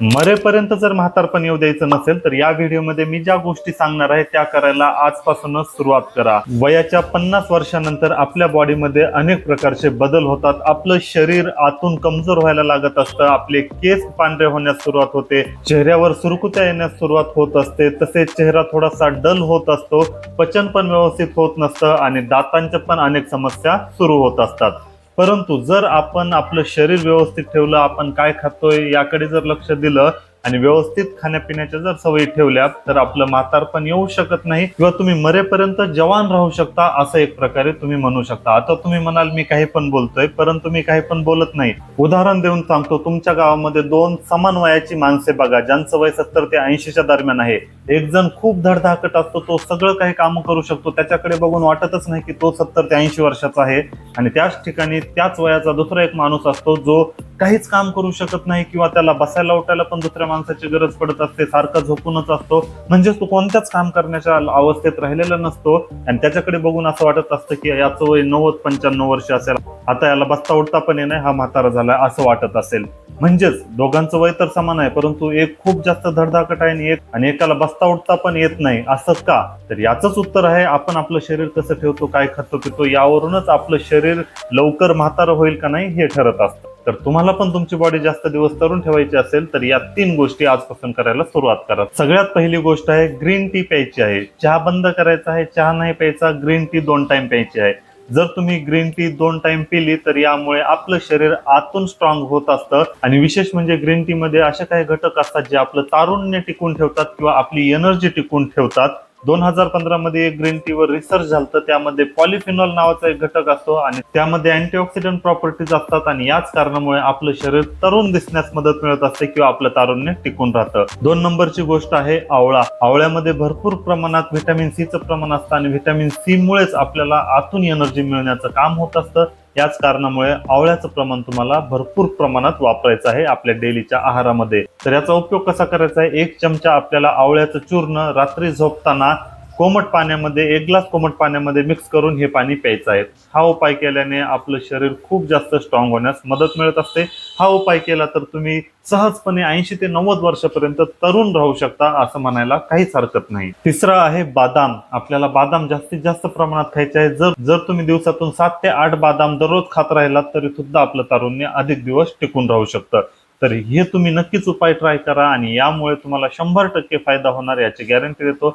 मरेपर्यंत जर म्हातारपण येऊ द्यायचं नसेल तर या व्हिडिओमध्ये मी ज्या गोष्टी सांगणार आहे त्या करायला आजपासूनच सुरुवात करा. वयाच्या पन्नास वर्षानंतर आपल्या बॉडीमध्ये अनेक प्रकारचे बदल होतात. आपलं शरीर आतून कमजोर व्हायला लागत असतं. आपले केस पांढरे होण्यास सुरुवात होते. चेहऱ्यावर सुरकुत्या येण्यास सुरुवात होत असते. तसेच चेहरा थोडासा डल होत असतो. पचन पण व्यवस्थित होत नसतं आणि दातांच्या पण अनेक समस्या सुरू होत असतात. परंतु जर आपण आपलं शरीर व्यवस्थित ठेवलं आपण काय खातोय याकडे जर लक्ष दिलं आणि व्यवस्थित खाण्यापिण्याच्या जर सवयी ठेवल्या तर आपलं म्हातारपण येऊ शकत नाही किंवा तुम्ही मरेपर्यंत जवान राहू शकता असं एक प्रकारे तुम्ही म्हणू शकता. आता तुम्ही म्हणाल मी काही पण बोलतोय परंतु मी काही पण बोलत नाही. उदाहरण देऊन सांगतो तुमच्या गावामध्ये दोन समान वयाची माणसे बघा ज्यांचं वय सत्तर ते ऐंशीच्या दरम्यान आहे. एक जण खूप धडधाकट असतो तो सगळं काही काम करू शकतो. त्याच्याकडे बघून वाटतच नाही की तो सत्तर ते ऐंशी वर्षाचा आहे. आणि त्याच ठिकाणी त्याच वयाचा दुसरा एक माणूस असतो जो काहीच काम करू शकत नाही किंवा त्याला बसायला उठायला पण दुसऱ्या माणसाची गरज पडत असते सारखा झोपूनच असतो. म्हणजेच तो कोणत्याच काम करण्याच्या अवस्थेत राहिलेला नसतो. आणि त्याच्याकडे बघून असं वाटत असतं की याचं वय नव्वद पंच्याण्णव वर्ष असेल. आता याला बसता उठता पण येणं हा म्हातारा झाला असं वाटत असेल. म्हणजेच दोघांचं वय तर समान आहे परंतु एक खूप जास्त धडधाकट आहे आणि एक आणि एकाला बसता उठता पण येत नाही. असं का? तर याचंच उत्तर आहे आपण आपलं शरीर कसं ठेवतो काय खातो पितो यावरूनच आपलं शरीर लवकर म्हातारं होईल का नाही हे ठरत असतं. तर तुम्हाला पण तुमची बॉडी जास्त दिवस तरुण ठेवायची असेल तर या तीन गोष्टी आजपासून करायला सुरुवात करा. सगळ्यात पहिली गोष्ट आहे ग्रीन टी प्यायची आहे. चहा बंद करायचा आहे चहा नाही प्यायचा ग्रीन टी दोन टाइम प्यायची आहे. जर तुम्ही ग्रीन टी दोन टाइम पिली तर यामुळे आपलं शरीर आतून स्ट्रॉंग होत असतं. आणि विशेष म्हणजे ग्रीन टी मध्ये असे काही घटक असतात जे आपलं तारुण्य टिकून ठेवतात किंवा आपली एनर्जी टिकून ठेवतात. दोन हजार पंधरामध्ये एक ग्रीन टीवर रिसर्च झालं त्यामध्ये पॉलिफिनॉल नावाचा एक घटक असतो आणि त्यामध्ये अँटीऑक्सिडंट प्रॉपर्टीज असतात आणि याच कारणामुळे आपलं शरीर तरुण दिसण्यास मदत मिळत असते किंवा आपलं तारुण्य टिकून राहतं. दोन नंबरची गोष्ट आहे आवळा. आवळ्यामध्ये भरपूर प्रमाणात व्हिटॅमिन सीचं प्रमाण असतं आणि व्हिटॅमिन सी मुळेच आपल्याला आतून एनर्जी मिळण्याचं काम होत असतं. याच कारणामुळे आवळ्याचं प्रमाण तुम्हाला भरपूर प्रमाणात वापरायचं आहे आपल्या डेलीच्या आहारामध्ये. तर याचा उपयोग कसा करायचा आहे? एक चमचा आपल्याला आवळ्याचं चूर्ण रात्री झोपताना कोमट पाण्यामध्ये एक ग्लास कोमट पाण्यामध्ये मिक्स करून हे पाणी प्यायचं आहे. हा उपाय केल्याने आपलं शरीर खूप जास्त स्ट्रॉंग होण्यास मदत मिळत असते. हा उपाय केला तर तुम्ही सहजपणे ऐंशी ते नव्वद वर्षापर्यंत तरुण राहू शकता असं म्हणायला काहीच हरकत नाही. तिसरं आहे बादाम. आपल्याला बादाम जास्तीत जास्त प्रमाणात खायचे आहे. जर जर तुम्ही दिवसातून सात ते आठ बादाम दररोज खात राहिलात तरी सुद्धा आपलं तारुण्य अधिक दिवस टिकून राहू शकतं. तर हे तुम्ही नक्कीच उपाय ट्राय करा आणि यामुळे तुम्हाला शंभर टक्के फायदा होणार याची गॅरंटी देतो.